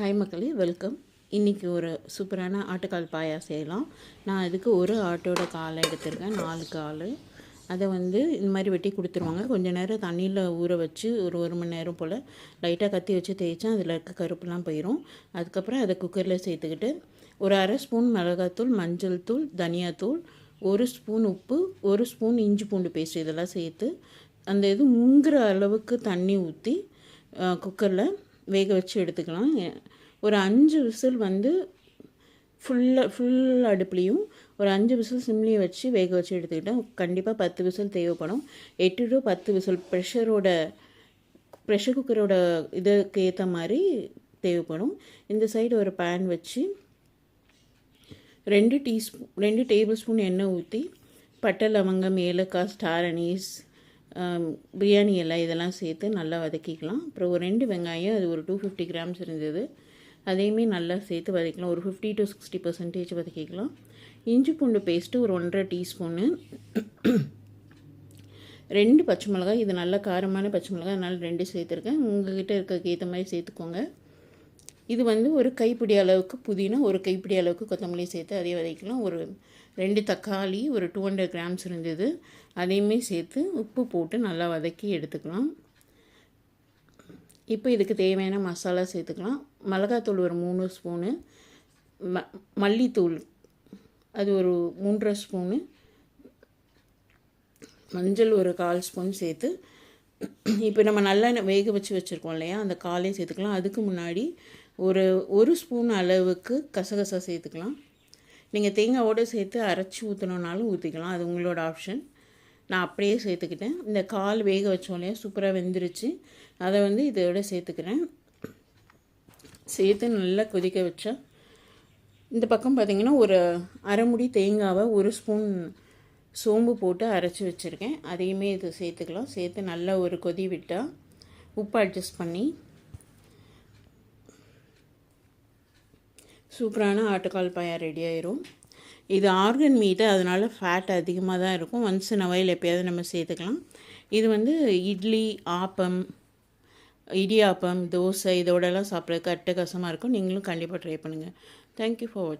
Hi மக்களே welcome இன்றைக்கி ஒரு சூப்பரான ஆட்டுக்கால் பாயா செய்யலாம். நான் இதுக்கு ஒரு ஆட்டோட காலை எடுத்திருக்கேன் நாலு கால். அதை வந்து இந்த மாதிரி வெட்டி கொடுத்துருவாங்க. கொஞ்சம் நேரம் தண்ணியில் ஊற வச்சு ஒரு ஒரு மணி நேரம் போல் லைட்டாக கத்தி வச்சு தேய்ச்சா அதில் இருக்க கருப்புலாம் போயிடும் அதுக்கப்புறம் அதை குக்கரில் சேர்த்துக்கிட்டு ஒரு அரை ஸ்பூன் மிளகாத்தூள் மஞ்சள் தூள் தனியாத்தூள் ஒரு ஸ்பூன் உப்பு ஒரு ஸ்பூன் இஞ்சி பூண்டு பேஸ்ட் இதெல்லாம் சேர்த்து அந்த இது முங்குற அளவுக்கு தண்ணி ஊற்றி குக்கரில் வேக வச்சு எடுத்துக்கலாம். ஒரு அஞ்சு விசில் வந்து ஃபுல்லாக ஃபுல் அடுப்புலேயும் ஒரு அஞ்சு விசில் சிம்லேயும் வச்சு வேக வச்சு எடுத்துக்கிட்டால் கண்டிப்பாக பத்து விசில் தேவைப்படும். எட்டு டு பத்து விசில் ப்ரெஷரோட ப்ரெஷர் குக்கரோட இதுக்கு ஏற்ற மாதிரி தேவைப்படும். இந்த சைடு ஒரு பேன் வச்சு ரெண்டு டீஸ்பூன் ரெண்டு டேபிள் ஸ்பூன் எண்ணெய் ஊற்றி பட்டை லவங்கம் ஏலக்காய் ஸ்டார் அனீஸ் பிரியாணி எல்லாம் இதெல்லாம் சேர்த்து நல்லா வதக்கிக்கலாம். அப்புறம் ஒரு ரெண்டு வெங்காயம் அது ஒரு டூ ஃபிஃப்டி கிராம்ஸ் இருந்தது. அதையுமே நல்லா சேர்த்து வதக்கலாம் ஒரு ஃபிஃப்டி டு சிக்ஸ்டி பர்சன்டேஜ் வதக்கிக்கலாம். இஞ்சி பூண்டு பேஸ்ட்டு ஒரு ஒன்றரை டீஸ்பூனு ரெண்டு பச்சை மிளகாய் இது நல்ல காரமான பச்சை மிளகாய் அதனால் ரெண்டு சேர்த்துருக்கேன். உங்கள்கிட்ட இருக்கிறதுக்கு ஏற்ற மாதிரி சேர்த்துக்கோங்க. இது வந்து ஒரு கைப்பிடி அளவுக்கு புதினா ஒரு கைப்பிடி அளவுக்கு கொத்தமல்லி சேர்த்து அதே வதக்கலாம் ஒரு ரெண்டு தக்காளி ஒரு டூ ஹண்ட்ரட் கிராம்ஸ் இருந்தது. அதையுமே சேர்த்து உப்பு போட்டு நல்லா வதக்கி எடுத்துக்கலாம். இப்போ இதுக்கு தேவையான மசாலா சேர்த்துக்கலாம். மிளகாத்தூள் ஒரு மூணு ஸ்பூனு ம மல்லித்தூள் அது ஒரு மூன்றரை ஸ்பூனு மஞ்சள் ஒரு கால் ஸ்பூன் சேர்த்து இப்போ நம்ம நல்லா வேக வச்சு வச்சுருக்கோம் இல்லையா? அந்த காலையும் சேர்த்துக்கலாம். அதுக்கு முன்னாடி ஒரு ஒரு ஸ்பூன் அளவுக்கு கசகசா சேர்த்துக்கலாம். நீங்கள் தேங்காவோடு சேர்த்து அரைச்சி ஊற்றணுன்னாலும் ஊற்றிக்கலாம் அது உங்களோட ஆப்ஷன் நான் அப்படியே சேர்த்துக்கிட்டேன். இந்த கால் வேக வச்சோம் இல்லையா சூப்பராக வெந்துருச்சு. அதை வந்து இதோட சேர்த்துக்கிறேன். சேர்த்து நல்லா கொதிக்க வச்சா இந்த பக்கம் பார்த்திங்கன்னா ஒரு அரைமுடி தேங்காவை ஒரு ஸ்பூன் சோம்பு போட்டு அரைச்சி வச்சுருக்கேன். அதையுமே இது சேர்த்துக்கலாம். சேர்த்து நல்லா ஒரு கொதி விட்டால் உப்பு அட்ஜஸ்ட் பண்ணி சூப்பரான ஆட்டுக்கால் பாயா ரெடி ஆயிரும். இது ஆர்கன் மீட்டு அதனால் ஃபேட் அதிகமாக தான் இருக்கும். ஒன்ஸ் இன் வயல் எப்போயாவது நம்ம சேர்த்துக்கலாம். இது வந்து இட்லி ஆப்பம் இடியாப்பம் தோசை இதோடலாம் சாப்பிட்றதுக்கு அட்டகாசமாக இருக்கும். நீங்களும் கண்டிப்பாக ட்ரை பண்ணுங்கள் தேங்க்யூ ஃபார் வாட்ச்